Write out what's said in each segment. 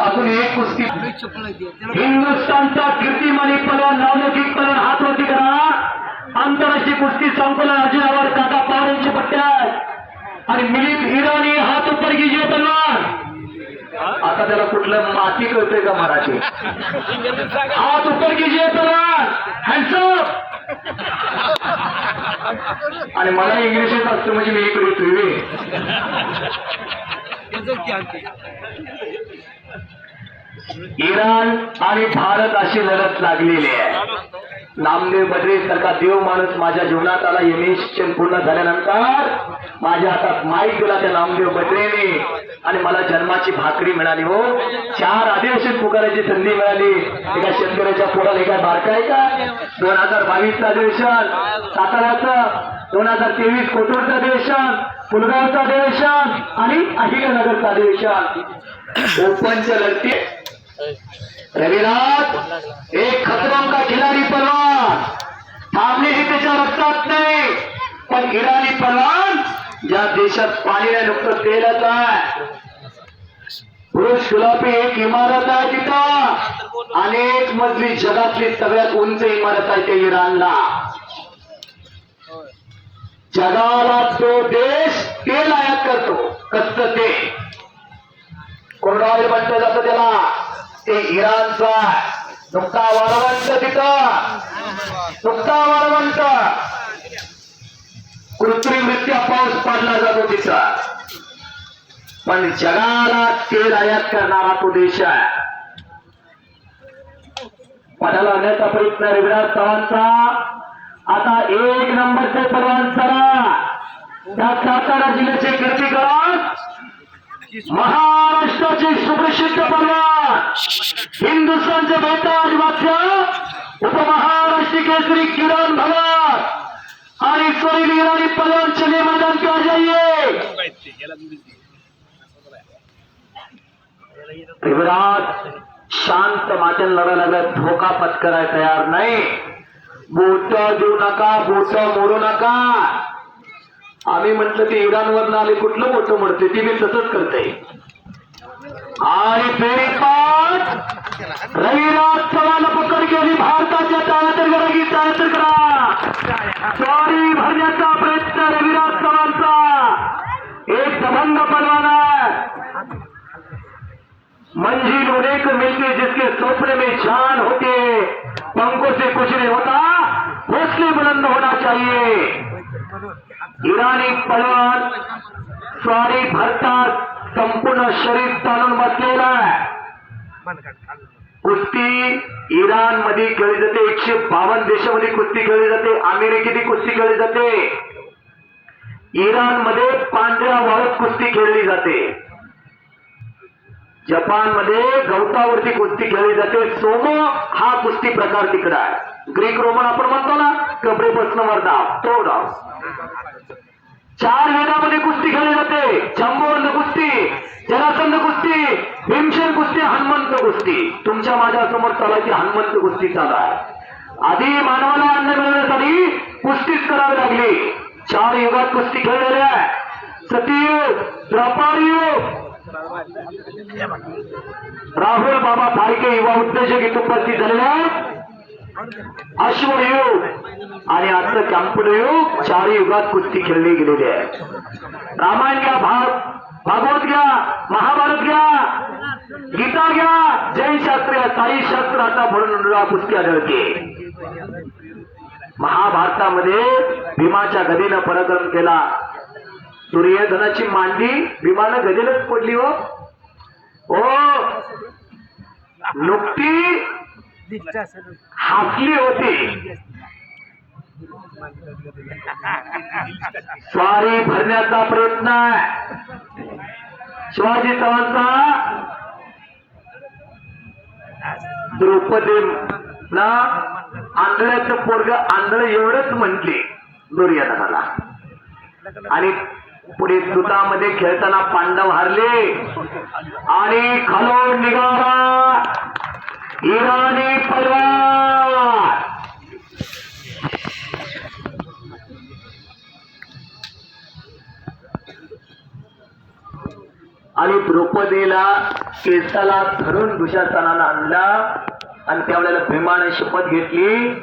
अजून एक कुस्ती. हिंदुस्थानचा कीर्तिमानी पलवान नावलौकिक पलवान हात वरती करा. आंतरराष्ट्रीय कुस्ती संकुलन अर्जुनावर काका पवारांची पट्ट्या. आणि मिलिंद इराणी हात उपर कीजिए पलवान आता त्याला कुठलं माती कळतंय का मराठी? हात उपर कीजिए पलवान हँडसअप आणि मला इंग्लिश असतं म्हणजे मी इकडे तुम्ही इराण आणि भारत अशी लढत लागलेली आहे. नामदेव बद्रे सारखा देव माणूस माझ्या जीवनात आला. एम पूर्ण झाल्यानंतर माझ्या हातात माईक दिला त्या नामदेव बद्रेने आणि मला जन्माची भाकरी मिळाली हो. चार अधिवेशन पुकारायची संधी मिळाली. एका शेतकऱ्याच्या पोराला एका बारका आहे का दोन हजार बावीसचं अधिवेशन साताऱ्याचं दोन हजार तेवीस कोथरूडचं अधिवेशन पुलगावचं अधिवेशन आणि अहिल्यानगरचं अधिवेशन. ओपनच्या लढतीत रविनाथ एक खतरों का खिलाडी पलवान। थांबणे हे त्याच्या रक्तात नाही पण इराणी पलवान ज्या देशात पाणी नुकतं तेलच आहे पुरुष गुलाबी एक इमारत आहे तिथं अनेक मजली जगातली सगळ्यात उंच इमारत आहे ते इराणला जगाला तो देश तेल आयात करतो कच्च ते कोरडॉईल म्हटलं जातं त्याला ते इराणचा नुकता वाळवंट तिथं. नुकता वाळवंट कृत्रिमरित्या पाऊस पडला जातो तिचा पण जगाला तेल आयात करणारा तो देश आहे. पदाला आणण्याचा प्रयत्न रविराज चव्हाणचा. आता एक नंबरचे परवान चला. त्या सातारा जिल्ह्याचे कीर्तीकरण महाराष्ट्राचे सुप्रसिद्ध परवान हिंदुस्थानचे बेताज बादशाह उपमहाराष्ट्र केसरी किरण भगत आणि सोरेली इराणी पलवान चले मैदान पे आ जाइए युवराज शांत मातेन लढा लागला धोका पत्करायला तयार नाही. बोट देऊ नका बोट मोडू नका. आम्ही म्हटलं ते इराणवर आले कुठलं मोठं म्हणते ती मी तसंच करते आणि पाच रविराज चव्हाण पकड केली भारताच्या टाळ्यातर करा की टाळ्यातर करा! सॉरी भरण्याचा प्रयत्न रविराज चव्हाणचा एक संबंध बनवाना मंजिल होने को मिलती जिसके सपने में जान होते पंखों से कुछ नहीं होता हौसले बुलंद होना चाहिए। इराणी पलवान स्वारी भरतात संपूर्ण शरीर ताणून बसलेला आहे. कुस्ती इराणमध्ये खेळली जाते. एकशे बावन्न देशामध्ये कुस्ती खेळली जाते. अमेरिकेतही कुस्ती खेळली जाते. इराणमध्ये पांढऱ्या वाळत कुस्ती खेळली जाते. जपानमध्ये गवतावरती कुस्ती खेळली जाते. सोमो हा कुस्ती प्रकार तिकडा आहे. ग्रीक रोमन आपण म्हणतो ना कपडेपासून वर डाव तो डाव चार वेगामध्ये कुस्ती खेळली जाते. जंबोवंत कुस्ती जरासंध कुस्ती भीमसेन कुस्ती हनुमंत कुस्ती. तुमच्या माझ्यासमोर चालायची हनुमंत कुस्ती चालू आहे. आधी मानवाला अन्न मिळवण्यासाठी कुस्तीच करावी लागली. चार युगात कुस्ती खेळलेल्या आहे सतीयुग द्रौपदी. राहुल बाबा फाळके युवा उद्योजक इथं उपस्थित झालेले आहेत. अश्वयुग आणि आजचं कॅम्प्युटर युग चार युगात कुस्ती खेळली गेलेली आहे. रामायण घ्या भाग. भागवत घ्या महाभारत घ्या. गीता घ्या. जैन शास्त्र साई शास्त्र आता म्हणून कुस्ती आढळते. महाभारतामध्ये भीमाच्या गदीनं पराक्रम केला. दुर्योधनाची मांडी भीमानं गदीलाच पडली हो. ओ नुकती हसली होती. स्वारी भरण्याचा प्रयत्न शिवाजी चव्हाणचा द्रौपदी ना आंधळ्याचं पोरग आंधळ एवढंच म्हटले दुर्योधनाला. आणि पुढे सुतामध्ये खेळताना पांडव हरले. आणि खालून निघाला. इराणी परिवार! आणि द्रौपदीला केसाला धरून दुशासनानं आणला. आणि त्यावेळेला भीमाने शपथ घेतली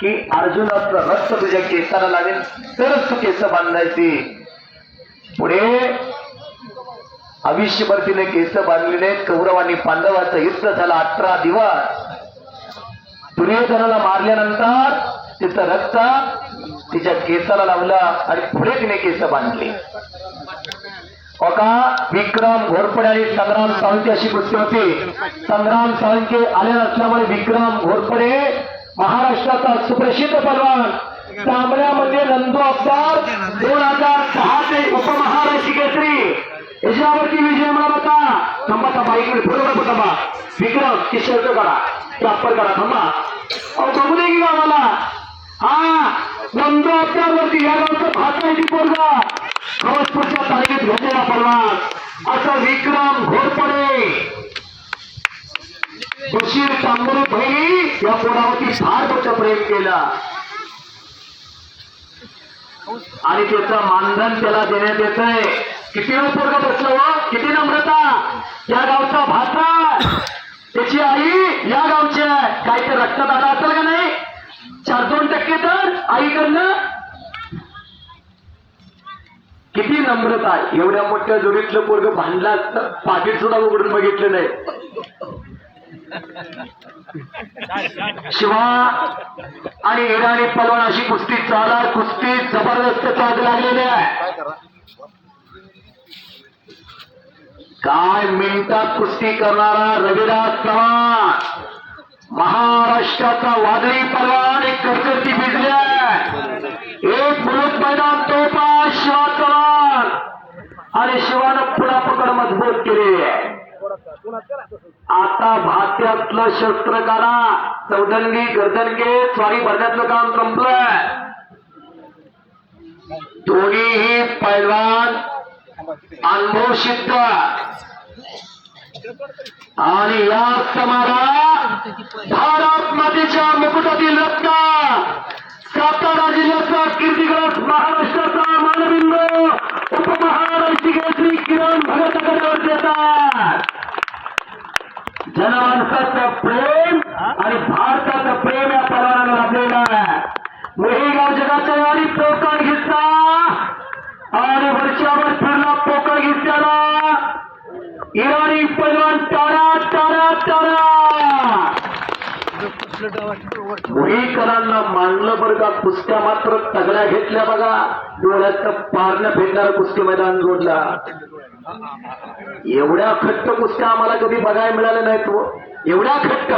की अर्जुनाचं रक्त तुझ्या केसाला लागेल तरच तू केस बांधायची. पुढे आयुष्यभर तिने केस बांधलेले कौरव आणि पांडवाचं युद्ध झालं अठरा दिवस. दुर्योधनाला मारल्यानंतर तिचं रक्त तिच्या केसाला लावलं आणि पुढे तिने केस बांधले. का विक्रम घोरपडे आणि संग्राम सावंत अशी कृती होती. संग्राम साळुंके आले असल्यामुळे विक्रम घोरपडे महाराष्ट्राचा सुप्रसिद्ध पलवान तांबड्यामध्ये नंदू अब्दार दोन हजार सहा ते उपमहाराष्ट्र केसरी. याच्यावरती विजय मिळाला होता थांबा थांबा इकडे पुढे बरोबर थांबा. विक्रम किशोर करा. वापर करा थांबा. अहो बघू दे की गावाला हा नंदू अब्दार वरती या गावचं भाषा आहे ती पोरगा. खवसपूरच्या तालमीत घेतलेला परवान असं विक्रम घोरपडे. बशीर तांबरे बहिणी या पोरावरती फार मोठं प्रेम केला. आणि त्याचं मानधन त्याला देण्यात येत आहे किती पोरग बसलो हो? किती नम्रता? या गावचा भाता त्याची आई या गावची आहे. काही तर रक्तदान असेल का नाही? चार दोन टक्के तर आईकडनं. किती नम्रता. एवढ्या मोठ्या जोडीतलं पोरग भांडलं असतं पाकिट सुद्धा उघडून बघितलं नाही. शिवा आणि इराणी पलवान अशी कुस्ती चाला कुस्ती जबरदस्त चाल लागलेली आहे. काय मिनिटात कुस्ती करणारा रविदास चव्हाण. महाराष्ट्राचा वादळी परवान एक करकरती भिजल्या. एक बुलट मैदान तोपा शिवा चव्हाण. आणि शिवानं पुन्हा पकड मजबूत केली. आता भात्यातलं शस्त्र काढा चौदंगी गर्दनगे स्वारी भरण्यातलं काम संपलंय. दोन्हीही पैलवान अनुभव सिद्ध आणि या समारा भारत मातेच्या मुकुटातील रत्न. सातारा जिल्ह्याचा कीर्तिग्रस्त महाराष्ट्राचा मानबिंद उपमहाराष्ट्रीय श्री किरण भगत गडावर येतात. जनमानसाचं प्रेम आणि भारताचं प्रेम या परवानाला लाभलेलं आहे. मोहेगाव जगाच्या आणि प्रोत्साहन घेतला. आणि वर्षावर इराणी पैलवान टाळा टाळा टाळा मोहीकरांना मानलं बरं का कुस्त्या मात्र तगड्या घेतल्या बघा. डोळ्यात पारणं फेडणारं कुस्ती मैदान जोडला. एवढ्या खट्ट कुस्त्या आम्हाला कधी बघायला मिळाल्या नाहीत हो. एवढ्या खट्ट.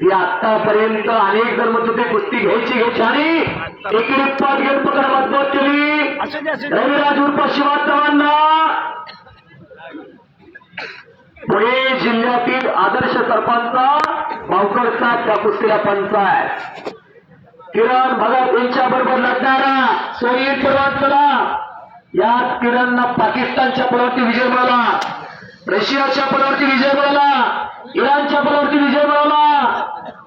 ती आतापर्यंत अनेक जण म्हणत होते कुस्ती घ्यायची घ्यायची आणि एकीने पाच घेऊन पकड मजबूत केली. रविराज उर्फ शिवा चव्हाणना पुणे जिल्ह्यातील आदर्श सरपंच भावकरचा त्या पंच आहे किरण भगत यांच्या बरोबर लढणारा सोयी परवान चला यात किरणनं पाकिस्तानच्या पदावरती विजय मिळाला रशियाच्या पदावरती विजय मिळाला इराणच्या पदावरती विजय मिळाला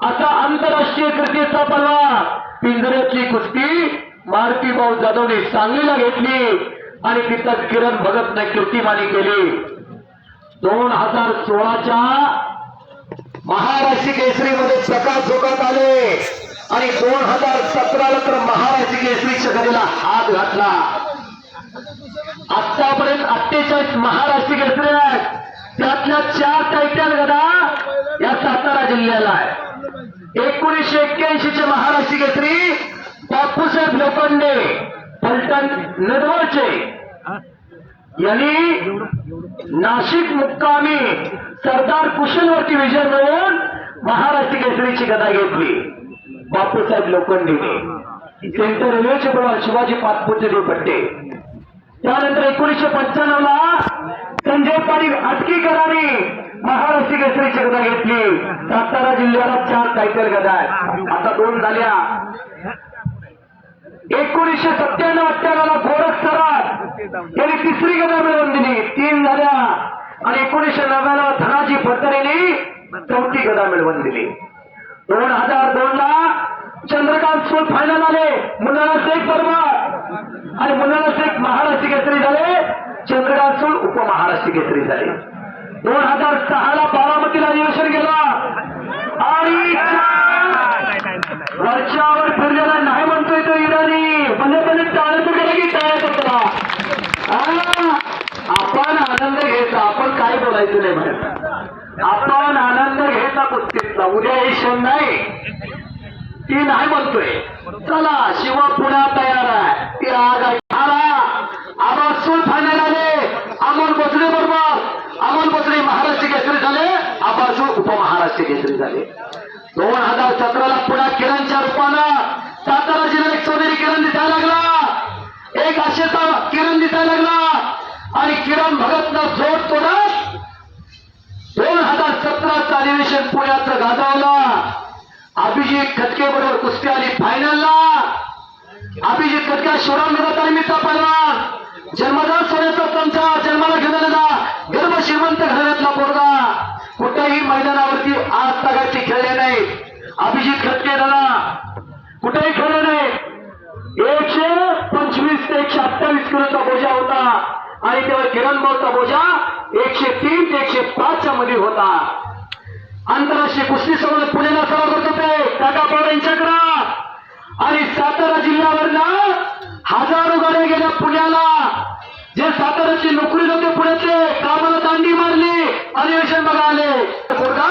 असा आंतरराष्ट्रीय क्रिकेटचा पर्वा पिंजऱ्यातली कुस्ती मारुती भाऊ जाधवने सांगलीला घेतली आणि तिथं किरण भगतने कीर्तिमानी केली. दोन हजार सोळाच्या महाराष्ट्र केसरीमध्ये प्रकाश झोकात आले. आणि दोन हजार सतराला तर महाराष्ट्र केसरीच्या गडीला हात घातला. आतापर्यंत अठ्ठेचाळीस महाराष्ट्र केसरी आहेत. त्यातल्या चार टायटल गदा या सातारा जिल्ह्याला आहे. एकोणीसशे एक्क्याऐंशीचे महाराष्ट्र केसरी बापूसाहेब लोखंडे फलटण नदवळचे. यांनी नाशिक मुक्कामी सरदार कुशलवरती विजय मिळवून महाराष्ट्र केसरीची गदा घेतली. बापूसाहेब लोखंडीने सेंटर रेल्वेचे प्रवास शिवाजी पाचपुते पट्टे त्यानंतर एकोणीसशे पंच्याण्णव ला संजय पाटील अटकीकरांनी महाराष्ट्र केसरीची गदा घेतली. सातारा जिल्ह्याला चार टायटल गदा आहेत. आता दोन झाल्या. एकोणीसशे सत्त्याण्णव अठ्ठ्याण्णव ला गोरख सराट यांनी तिसरी गदा मिळवून दिली. तीन झाल्या. आणि एकोणीसशे नव्याण्णव धनाजी फडतरेने चौथी गदा मिळवून दिली. दोन हजार दोन ला चंद्रकांत स्कूल फायनल आले. मुलाला शेख परमार आणि मुलाला शेख महाराष्ट्र केसरी झाले. चंद्रकांत स्कूल उपमहाराष्ट्र केसरी झाले. दोन हजार सहा बारामतीला अधिवेशन गेला आणि वरच्यावर फिरलेला नाही म्हणतोय तो इराणी म्हणजे त्याने टाळत गेला की टाळत होता हा, आपण आनंद घ्यायचा आपण बोलायचं नाही बाहेर. आपण आनंद घ्यायचा कुस्तीतला उद्या हे क्षण नाही. ती नाही म्हणतोय. चला शिव पुन्हा तयार आहे. ती आग आहे आला आवाज सूर फायनल आले अमोल बोचडे बरोबर. अमोल बोचडे महाराष्ट्र केसरी झाले. आबाजू उपमहाराष्ट्र केसरी झाले. दोन हजार सतराला पुन्हा किरणच्या रूपानं सातारा जिल्ह्यात एक सोनेरी किरण दिसायला लागला एक आशेचा किरण दिसायला लागला आणि किरण भगतनं जोड तोडत दोन हजार सतराचं अधिवेशन पुण्याचं गाजवलं. अभिजित खटके बरोबर कुस्ती आली फायनलला अभिजित खटके शिवराम तालमीचा पहिलवान जन्मदार सोन्याचा चमचा जन्माला घेतलेला गर्भ श्रीमंत घराण्यातला पोरगा. कुठेही मैदानावरती आज तगाची खेळले नाही. अभिजित खटके दादा कुठेही खेळले नाही. एकशे पंचवीस ते एकशे अठ्ठावीस किलोचा बोजा होता. आणि त्यावर किरण बोलचा बोजा एकशे तीन ते एकशे पाचच्या मध्ये होता. आंतरराष्ट्रीय कुस्ती सवलत पुण्याला सराव करत होते काका पवार यांच्याकडं आणि सातारा जिल्ह्यावरनं हजारो गाड्या गेल्या पुण्याला. जे साताराची नोकरी होते पुण्याचे कामाला दांडी मारली अधिवेशन बघा आले. पोरगा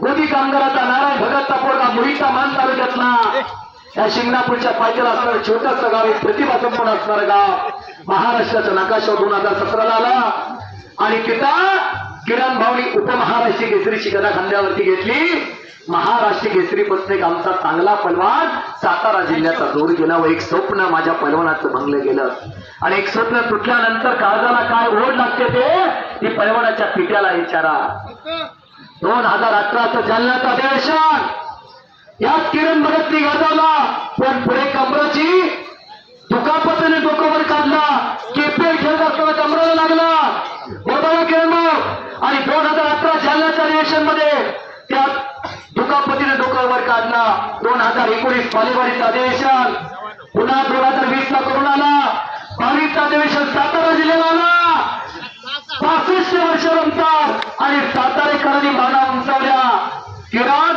गोदी कामगाराचा नारायण भगतचा पोरगा मुळीचा मान तालुक्यातला या शिंगणापूरच्या पायथ्याला असणारं छोटस गाव एक प्रतिभा संपूर्ण असणारं गाव. महाराष्ट्राचा नकाशा दोन हजार सतराला आला. आणि तिथं किरण भाऊनी उपमहाराष्ट्र केसरीची गदा खांद्यावरती घेतली. महाराष्ट्र केसरी पत्नीक आमचा चांगला पलवान. सातारा जिल्ह्याचा जोड गेला व एक स्वप्न माझ्या पलवानाचं भंगलं गेलं. आणि एक स्वप्न तुटल्यानंतर काळजाला काय ओढ लागते ते ती पलवानाच्या पित्याला विचारा. दोन हजार अठराचं जालन्याचं अधिवेशन यात किरण भगतनी गाजवला पण पुढे कमराची दुखापतीने डोकं वर काढला. केपीएल खेळत असताना कमराला लागला. हो बरोबर किरण आणि दोन हजार अठरा जालन्याच्या अधिवेशनमध्ये त्यात दुखापतीने डोकं वर काढला. दोन हजार एकोणीस पालेवाडीचं अधिवेशन. पुन्हा दोन हजार वीस ला करून आला. बावीसचं अधिवेशन सातारा जिल्ह्याला आला. पासष्ट वर्ष रमतात. आणि सातारेकरांनी माना उंचावल्या. किरण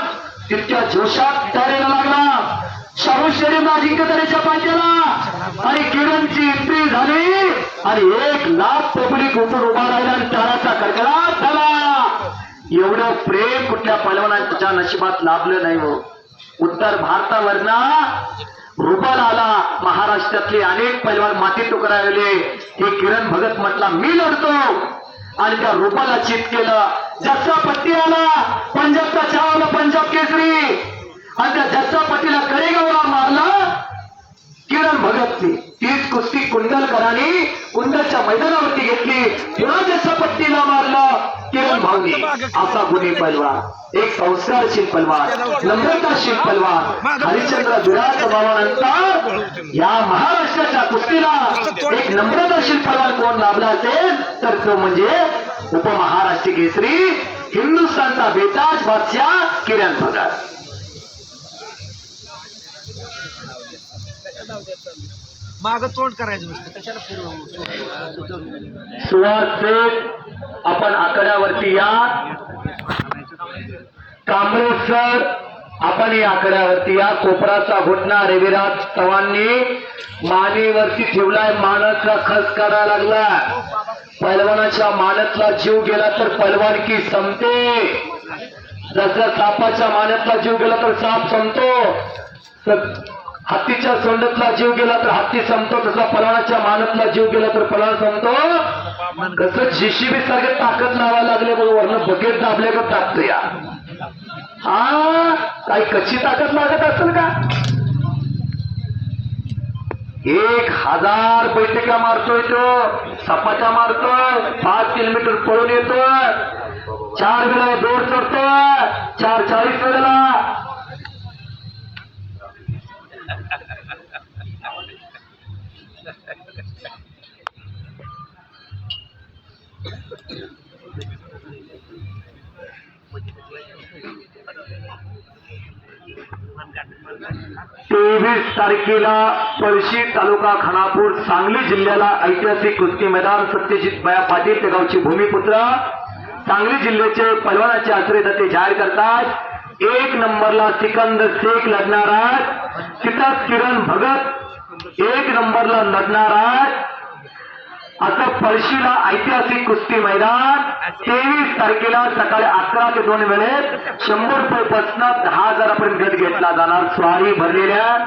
तितक्या जोशात तयारीला लागला. शाहू स्टेडियम अजिंक्यतारेच्या पाठ्याला आणि किरणची एंट्री झाली. आणि एक लाख पब्लिक उठून उभा राहिला आणि ताराचा कडकडाट झाला. एवढं प्रेम कुठल्या पलवानाच्या नशिबात लाभलं नाही हो. उत्तर भारतावरनं रुबल आला. महाराष्ट्रातले अनेक पैलवान मातीत उकरावले हे किरण भगत म्हटला मी लढतो. आणि त्या रुपाला चित केलं. जसा पट्टी आला. पंजाबचा चहावला पंजाब केसरी. आणि त्या जसा पट्टीला करेगावला मारला किरण भगतने. तीच कुस्ती कुंडलकरांनी कुंडलच्या मैदानावरती घेतली. पुन्हा जसा पट्टीला मारलं किरण भाऊनी. असा गुन्हे पलवान एक संस्कारशील पलवान नम्रताशील पलवान हरिश्चंद्र विराट भावानंतर या महाराष्ट्राच्या कुस्तीला एक नम्रताशील पलवान कोण लाभला असेल तर तो म्हणजे उपमहाराष्ट्र केसरी हिंदुस्थानचा बेताज बादशाह किरण भगत. माग तोंड करायचं नसतं कशाला फिरवू सुहास आपण आकड्यावरती या. कांबळे सर आपण या आकड्यावरती या. कोपराचा घुटना रविराज चव्हाणनी मानेवरती ठेवलाय मानाचा खर्च करायला लागला पैलवानाच्या मानतला जीव गेला तर पैलवानकी संपते. जसं सापाच्या मान्यातला जीव गेला तर साप संपतो. तर हत्तीच्या सोंडतला जीव गेला तर हत्ती संपतो तसा पलाणाच्या मानतला जीव गेला तर पलाण संपतो. कसं जीसीबी सारखे ताकद लावायला लागले बघ वरनं बकेट दाबले का टाकतो या. हा? काही कच्ची ताकद लागत असेल का? एक हजार बैठका मारतोय तो सपाटा मारतोय पाच किलोमीटर पळून येतोय. चार वेळा दोर चढतोय चार चाळीस वेळेला तेवीस तारखेला पळशी तालुका खानापूर सांगली जिल्ह्याला ऐतिहासिक कुस्ती मैदान सत्यजित बया पाटील ते गावचे भूमिपुत्र. सांगली जिल्ह्याचे पलवानाचे आश्रय ते जाहीर करतात. एक नंबरला सिकंदर शेख लढणार आहेत तिथं किरण भगत. एक नंबरला लढणार आहेत असं पळशीला ऐतिहासिक कुस्ती मैदान. तेवीस तारखेला सकाळी अकरा ते दोन वेळेत शंभर रुपये पासून दहा हजारापर्यंत गट घेतला जाणार. स्वारी भरलेल्या.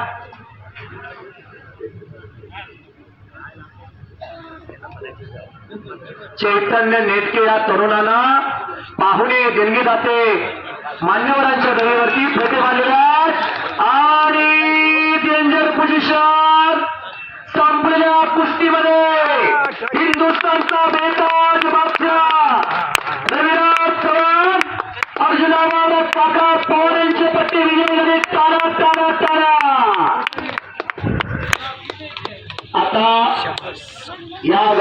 चैतन्य नेटके या तरुणांना पाहुणे देणगी जाते मान्यवरांच्या दरीवरती फेटे आणि डेंजर पोझिशन संपलेल्या कुस्तीमध्ये हिंदुस्थानचा बेताज बादशाह. रविराज चव्हाण अर्जुनावर काका पवार यांचे पट्टे विजयी झाले तारा तारा टाळा. आता या